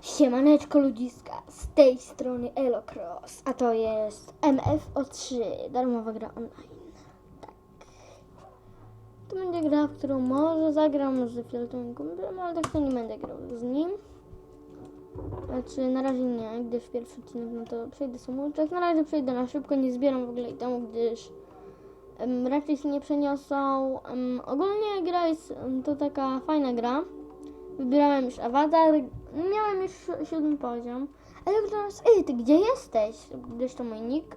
Siemaneczko ludziska, z tej strony Elocross, a to jest MFO3, darmowa gra online. Tak. To będzie gra, w którą może zagram z fioletowym kumplem, ale tak to nie będę grał z nim. Znaczy na razie nie, gdyż pierwszy odcinek, no to przejdę tak na razie przejdę na szybko, nie zbieram w ogóle itemu, gdyż em, raczej się nie przeniosą. Em, ogólnie gra jest em, to taka fajna gra. Wybierałem już awatar, miałem już si- siódmy poziom. Ale ej, ty gdzie jesteś? Gdyż to mój nick.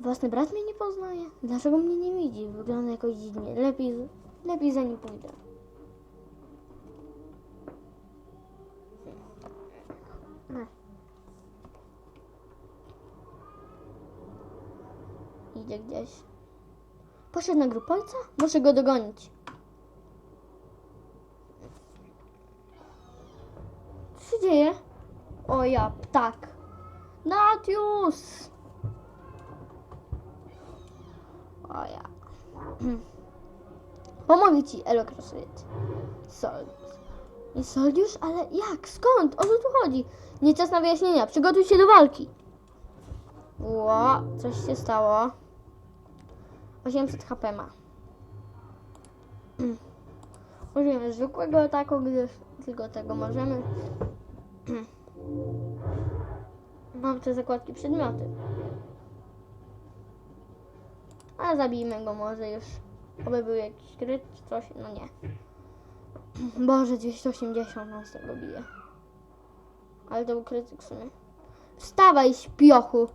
Własny brat mnie nie poznaje. Dlaczego mnie nie widzi? Wygląda jakoś dziwnie. Lepiej, lepiej za nim pójdę. Ech. Idzie gdzieś. Poszedł na grupę ojca? Muszę go dogonić. Co się dzieje? O ja, tak. Natius! O ja. Pomogę ci, Elokrosyt. Soldius. Nie Soldius? Ale jak? Skąd? O co tu chodzi? Nie czas na wyjaśnienia. Przygotuj się do walki. Ło, coś się stało. 800 HP ma. Użyjemy zwykłego ataku, gdyż tylko tego możemy. Mam te zakładki przedmioty. Ale zabijmy go może już. Oby był jakiś kryt czy coś. No nie. Boże, 280 nas z tego bije. Ale to był krytyk w sumie. Wstawaj, śpiochu!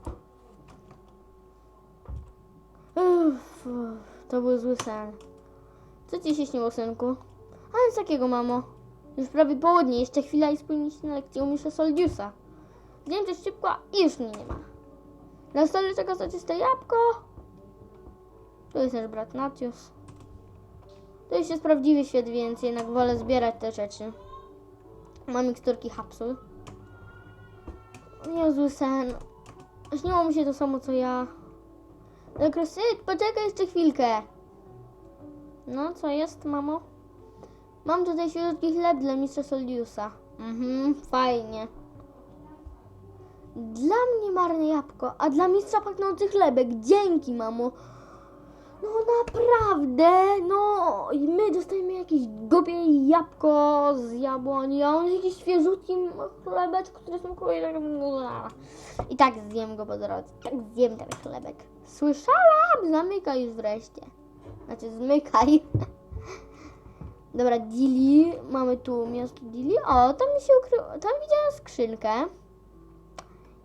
Uff, to był zły sen. Co ci się śniło, synku? A nic takiego, mamo. Już prawie południe, jeszcze chwila i spóźnić się na lekcję u Soldiusa. Też szybko i już mnie nie ma. Na stole czeka soczyste jabłko. Tu jest nasz brat Natius. To już jest prawdziwy świat, więc jednak wolę zbierać te rzeczy. Mam miksturki hapsul. Niezły sen. Śniło mi się to samo, co ja. Lekrosyt, poczekaj jeszcze chwilkę. No, co jest, mamo? Mam tutaj świeżutki chleb dla mistrza Soldiusa. Mhm, fajnie. Dla mnie marne jabłko, a dla mistrza pachnący chlebek. Dzięki, mamo. No naprawdę, no i my dostajemy jakieś głupie jabłko z jabłoni, a on jakiś świeżutki chlebeczek, który smakuje tak... I tak zjem go po drodze, tak zjem ten chlebek. Słyszałam, zamykaj już wreszcie. Znaczy zmykaj. Dobra, Dili, mamy tu miasto Dili. O, tam mi się ukryło, tam widziałam skrzynkę.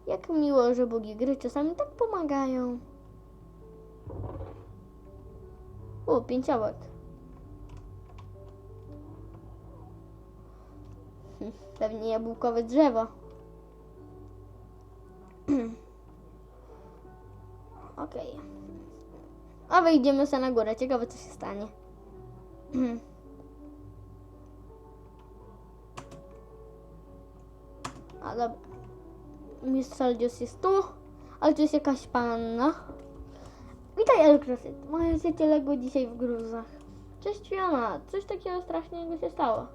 Jak miło, że bogi gry czasami tak pomagają. O, pięciołek. Hm, Pewnie jabłkowe drzewo. Okej. A wyjdziemy sobie na górę. Ciekawe, co się stanie. Dobra. Mistrz Soldius jest tu, jest jakaś panna. Witaj, Elkrosyt. Moje życie legło dzisiaj w gruzach. Cześć, Fiona. Coś takiego strasznego się stało.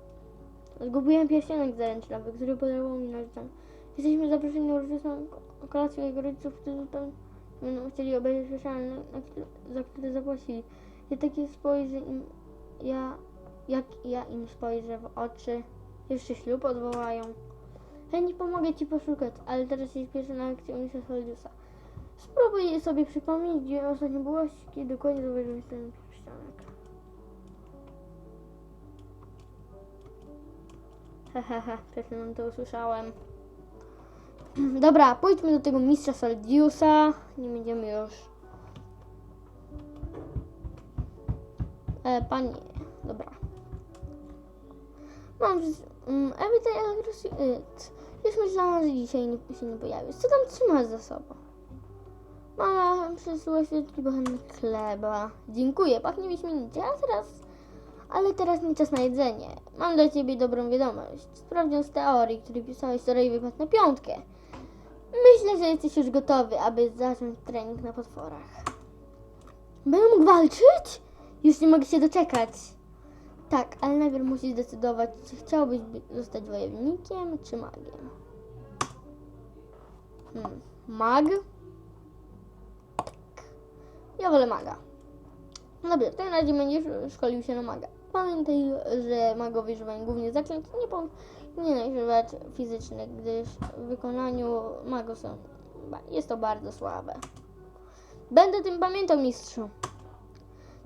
Zgubiłem pierścionek zaręcznowy, który podarował mi narzeczony. Jesteśmy zaproszeni na uroczystą kolację jego rodziców, którzy zupełnie będą chcieli obejrzeć które- za które zapłacili. Ja takie spojrzę im, ja, jak ja im spojrzę w oczy, jeszcze ślub odwołają. Chętnie pomogę ci poszukać, ale teraz jest pierwsza na lekcję u Misa Soldiusa. Spróbuj sobie przypomnieć, gdzie ostatnio byłaś, kiedy dokładnie zauważyłeś ten pierścionek. Hehehe, przed to usłyszałem. Dobra, pójdźmy do tego mistrza Saldiusa. Nie będziemy już. E, panie, dobra. Mam. Um, everyday aggressive. Już myślałam, że dzisiaj nie, się nie pojawisz. Co tam trzymasz za sobą? Mama przysłała świeczki bochenek chleba. Dziękuję, pachnie wyśmienicie. A teraz... Ale teraz nie czas na jedzenie. Mam dla ciebie dobrą wiadomość. Sprawdzian z teorii, który pisałeś, wczoraj wypadł na piątkę. Myślę, że jesteś już gotowy, aby zacząć trening na potworach. Będę mógł walczyć? Już nie mogę się doczekać. Tak, ale najpierw musisz zdecydować, czy chciałbyś by- zostać wojownikiem, czy magiem. Hmm. Mag? Tak. Ja wolę maga. Dobrze, w takim razie będziesz szkolił się na maga. Pamiętaj, że magowie używają głównie zaklęć, nie powinien używać fizycznych, gdyż w wykonaniu magów są, jest to bardzo słabe. Będę tym pamiętał, mistrzu.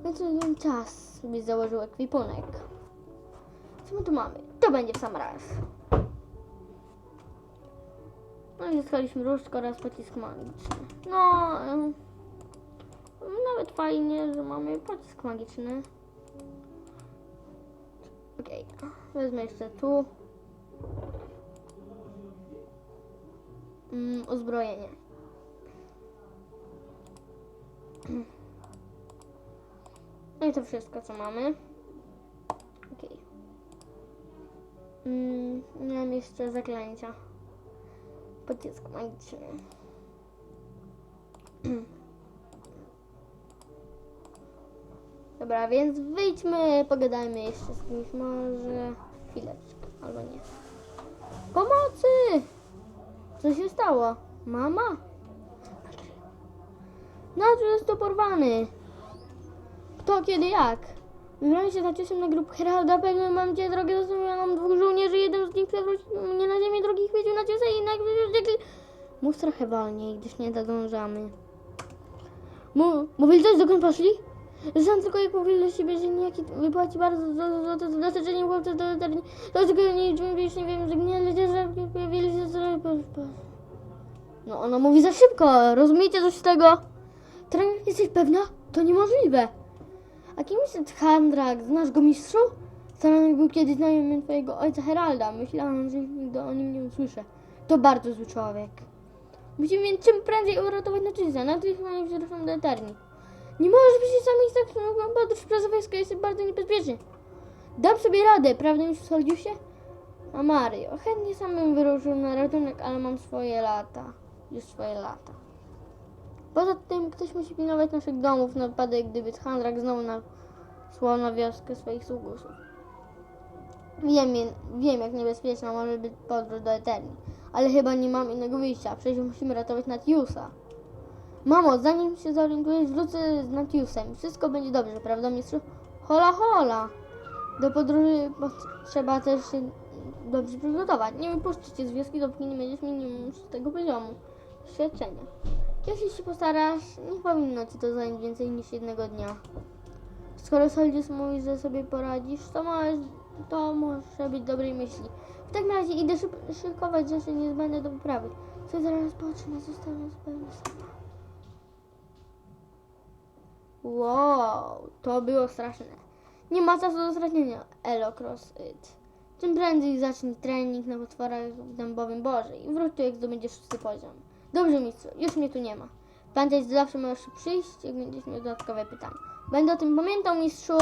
Nadszedł czas, byś założył ekwipunek. Co my tu mamy? To będzie w sam raz. No i zyskaliśmy różdżkę oraz pocisk magiczny. No, nawet fajnie, że mamy pocisk magiczny. Okej, wezmę jeszcze tu. Mm, uzbrojenie. I to wszystko, co mamy. Okej. Mm, miałem jeszcze zaklęcia. Pocisk magiczny. Dobra, więc wyjdźmy, pogadajmy jeszcze z kimś, może chwileczkę, albo nie. Pomocy! Co się stało? Mama? Nasz jest to porwany. Kto, kiedy, jak? Wybrałem się za ciosem na grup Heralda, pewnie mam cię drogę zostawioną dwóch żołnierzy, jeden z nich przewrócił mnie na ziemię, drugi chwycił na ciosę i jednak wyrzekli. Mów trochę wolniej, gdyż nie nadążamy. Mów, mówili coś, dokąd poszli? Znam tylko jak mówili do siebie, że niejaki wypłaci bardzo za, za doświadczenie chłopca do eterni. To tylko nie nie wiem, że nie lecie, że pojawili się No ona mówi za szybko, rozumiecie coś z tego? Trener, jesteś pewna? To niemożliwe. A kim jest Handrak? Znasz go mistrzu? Staranek był kiedyś znajomym twojego ojca Heralda. Myślałam, że nigdy o nim nie usłyszę. To bardzo zły człowiek. Musimy więc czym prędzej uratować Naczyza. Natychmiast wyruszam do Eterni. Nie możesz być sami tak podróż przez wojsko jest bardzo niebezpiecznie. Dam sobie radę, prawda już się? A Mario, chętnie sam bym wyruszył na ratunek, ale mam swoje lata. Już swoje lata. Poza tym ktoś musi pilnować naszych domów na wypadek, gdyby Handrak znowu nasłał na wioskę swoich sługusów. Wiem, wiem, jak niebezpieczna może być podróż do Eterni, ale chyba nie mam innego wyjścia. Przecież musimy ratować Natiusa. Mamo, zanim się zorientujesz, wrócę z Natiusem. Wszystko będzie dobrze, prawda, mistrzu? Hola, hola! Do podróży trzeba też się dobrze przygotować. Nie wypuszczę cię z wioski, dopóki nie będziesz minimum tego poziomu doświadczenia. Jeśli się postarasz, nie powinno ci to zająć więcej niż jednego dnia. Skoro Soldius mówi, że sobie poradzisz, to możesz, to może być dobrej myśli. W takim razie idę szyb, szykować rzeczy niezbędne do wyprawy. Co zaraz pocznę, zostanę zupełnie sama. Wow, to było straszne. Nie ma czasu do stracenia, Elo CrossFit. Czym prędzej zacznij trening na potworach w dębowym Boże i wróć tu jak zdobędziesz szósty poziom. Dobrze mistrzu, już mnie tu nie ma. Pamiętaj, że zawsze możesz przyjść, jak będziesz miał dodatkowe pytania. Będę o tym pamiętał, mistrzu.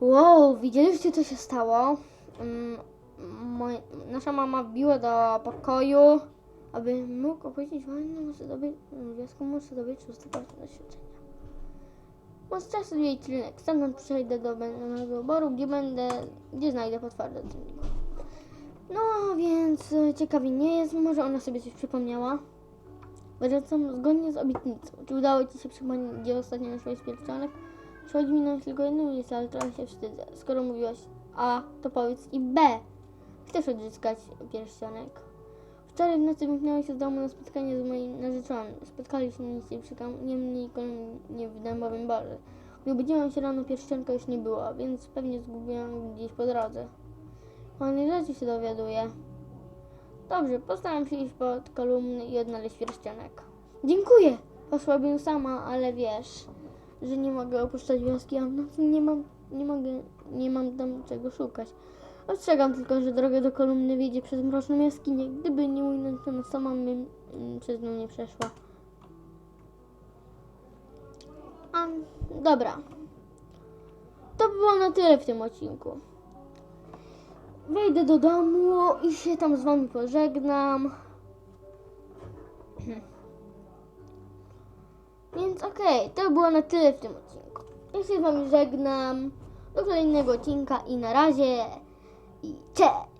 Wow, widzieliście co się stało? Mm, nasza mama wbiła do pokoju, aby mógł opowiedzieć wojnę, muszę zdobyć, wioską muszę szósty poziom doświadczenia. Bo z czasu jej trynek, stamtąd przejdę do będnego oboru, gdzie będę, gdzie znajdę potwardę trenningu. No, więc e, ciekawie nie jest, może ona sobie coś przypomniała. Wracam zgodnie z obietnicą. Czy udało Ci się przypomnieć, gdzie ostatnio nosiłeś pierścionek? Przychodzi mi na myśl tylko jedną myśl, ale trochę się wstydzę. Skoro mówiłaś A, to powiedz i B. Chcesz odzyskać pierścionek? Wczoraj w nocy wymknęła się z domu na spotkanie z moim narzeczonym. Spotkaliśmy się przy kamiennej kolumnie w dębowym borze. Gdy obudziłam się rano, pierścionka już nie było, więc pewnie zgubiłam gdzieś po drodze. Fajnej rzeczy się dowiaduję. Dobrze, postaram się iść pod kolumny i odnaleźć pierścionek. Dziękuję! Poszłabym sama, ale wiesz, że nie mogę opuszczać wioski, a nie mam, nie mogę, nie mam tam czego szukać. Ostrzegam tylko, że droga do kolumny wiedzie przez mroczną jaskinię. Gdyby nie mój nędzony, sama bym mm, przez nią nie przeszła. A, dobra. To by było na tyle w tym odcinku. Wejdę do domu i się tam z wami pożegnam. Więc okej, to było na tyle w tym odcinku. Ja się z wami żegnam. do kolejnego odcinka i na razie i cześć!